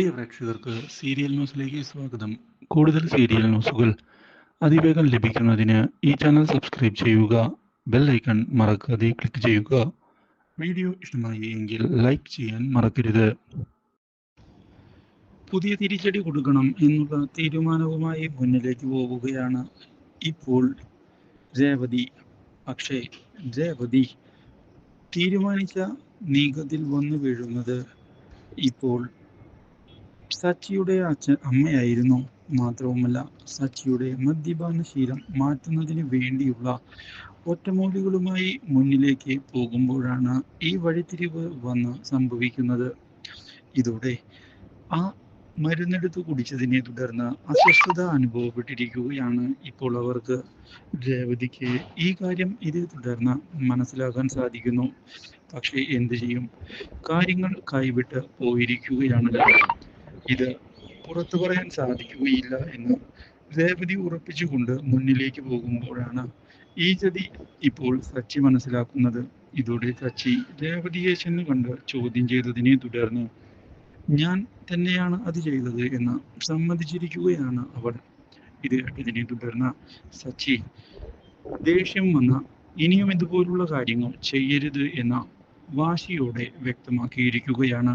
പ്രിയ പ്രേക്ഷകർക്ക് സീരിയൽ ന്യൂസിലേക്ക് സ്വാഗതം. കൂടുതൽ സീരിയൽ ന്യൂസുകൾ അതിവേഗം ലഭിക്കുന്നതിന് ഈ ചാനൽ സബ്സ്ക്രൈബ് ചെയ്യുക ബെൽ ഐക്കൺ മറക്കാതെ ക്ലിക്ക് ചെയ്യുക. വീഡിയോ ഇഷ്ടമായി എങ്കിൽ ലൈക്ക് ചെയ്യാൻ മറക്കരുത്. പുതിയ തിരിച്ചടി കൊടുക്കണം എന്നുള്ള തീരുമാനവുമായി മുന്നിലേക്ക് പോവുകയാണ് ഇപ്പോൾ രേവതി പക്ഷേ രേവതി തീരുമാനിച്ച നീക്കത്തിൽ വന്നു വീഴുന്നത് ഇപ്പോൾ സച്ചിയുടെ അച്ഛൻ അമ്മയായിരുന്നു. മാത്രവുമല്ല സച്ചിയുടെ മദ്യപാന ശീലം മാറ്റുന്നതിന് വേണ്ടിയുള്ള ഒറ്റമൂലികളുമായി മുന്നിലേക്ക് പോകുമ്പോഴാണ് ഈ വഴിത്തിരിവ് വന്ന് സംഭവിക്കുന്നത്. ഇതോടെ ആ മരുന്നെടുത്ത് കുടിച്ചതിനെ തുടർന്ന് അസ്വസ്ഥത അനുഭവപ്പെട്ടിരിക്കുകയാണ് ഇപ്പോൾ അവർക്ക്. രേവതിക്ക് ഈ കാര്യം ഇതേ തുടർന്ന് മനസ്സിലാക്കാൻ സാധിക്കുന്നു. പക്ഷേ എന്ത് ചെയ്യും? കാര്യങ്ങൾ കൈവിട്ട് പോയിരിക്കുകയാണല്ലോ ഇത് പുറത്തു പറയാൻ സാധിക്കുകയില്ല എന്ന് രേവതി ഉറപ്പിച്ചുകൊണ്ട് മുന്നിലേക്ക് പോകുമ്പോഴാണ് ഈ ചതി ഇപ്പോൾ സച്ചി മനസ്സിലാക്കുന്നത്. ഇതോടെ സച്ചി രേവതിയെ ചെന്ന് കണ്ട് ചോദ്യം ചെയ്തതിനെ തുടർന്ന് ഞാൻ തന്നെയാണ് അത് ചെയ്തത് എന്ന് സമ്മതിച്ചിരിക്കുകയാണ് അവർ ഇത് കേട്ടതിനെ തുടർന്ന് സച്ചി ദേഷ്യം വന്ന ഇനിയും ഇതുപോലുള്ള കാര്യങ്ങൾ ചെയ്യരുത് എന്ന വാശിയോടെ വ്യക്തമാക്കിയിരിക്കുകയാണ്.